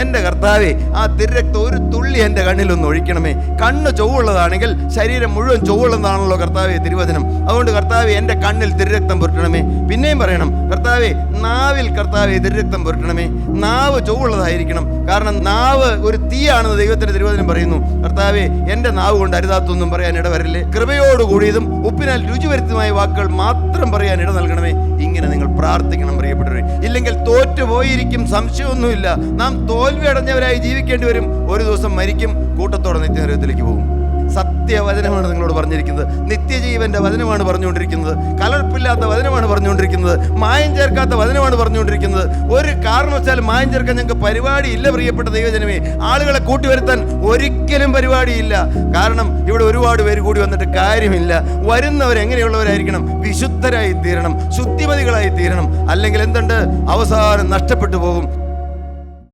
എന്റെ കർത്താവേ ആ തിരക്ത് ഒരു തുള്ളി എന്റെ കണ്ണിലൊന്ന് ഒഴിക്കണമേ. കണ്ണ് ചൊവ്വുള്ളതാണെങ്കിൽ ശരീരം മുഴുവൻ ചൊവ്വുള്ളതാണല്ലോ കർത്താവേ തിരുവചനം. അതുകൊണ്ട് കർത്താവെ എന്റെ കണ്ണിൽ തിരുരക്തം പുരട്ടണമേ. പിന്നെയും പറയണം കർത്താവേ നാവിൽ കർത്താവെ തിരുരക്തം പുരട്ടണമേ. നാവ് ചൊവ്വുള്ളതായിരിക്കണം. കാരണം നാവ് ഒരു തീയാണെന്ന് ദൈവത്തിന്റെ തിരുവചനം പറയുന്നു. കർത്താവെ എന്റെ നാവ് കൊണ്ട് അരുതാത്തൊന്നും പറയാൻ ഇടവരില്ലേ? കൃപയോടുകൂടിയതും ഉപ്പിനാൽ രുചി വരുത്തുമായ വാക്കുകൾ മാത്രം പറയാൻ ഇട നൽകണമേ. ഇങ്ങനെ നിങ്ങൾ പ്രാർത്ഥിക്കണം പ്രിയപ്പെട്ടവരെ. ഇല്ലെങ്കിൽ തോറ്റുപോയിരിക്കും സംശയമൊന്നുമില്ല. നാം തോൽവി അടഞ്ഞവരായി ജീവിക്കേണ്ടി വരും. ഒരു ദിവസം മരിക്കും കൂട്ടത്തോടെ നിത്യനരകത്തിലേക്ക് പോകും. സത്യവചനമാണ് നിങ്ങളോട് പറഞ്ഞിരിക്കുന്നത്. നിത്യജീവന്റെ വചനമാണ് പറഞ്ഞുകൊണ്ടിരിക്കുന്നത്. കലർപ്പില്ലാത്ത വചനമാണ് പറഞ്ഞുകൊണ്ടിരിക്കുന്നത്. മായം ചേർക്കാത്ത വചനമാണ് പറഞ്ഞുകൊണ്ടിരിക്കുന്നത്. ഒരു കാരണവശാലും മായം ചേർക്കാൻ ഞങ്ങൾക്ക് പരിപാടി ഇല്ല പ്രിയപ്പെട്ട ദൈവജനമേ. ആളുകളെ കൂട്ടി വരുത്താൻ ഒരിക്കലും പരിപാടിയില്ല. കാരണം ഇവിടെ ഒരുപാട് പേര് കൂടി വന്നിട്ട് കാര്യമില്ല. വരുന്നവർ എങ്ങനെയുള്ളവരായിരിക്കണം? വിശുദ്ധരായി തീരണം. ശുദ്ധിമതികളായി തീരണം. അല്ലെങ്കിൽ എന്തുണ്ട്? അവസാനം നഷ്ടപ്പെട്ടു പോകും.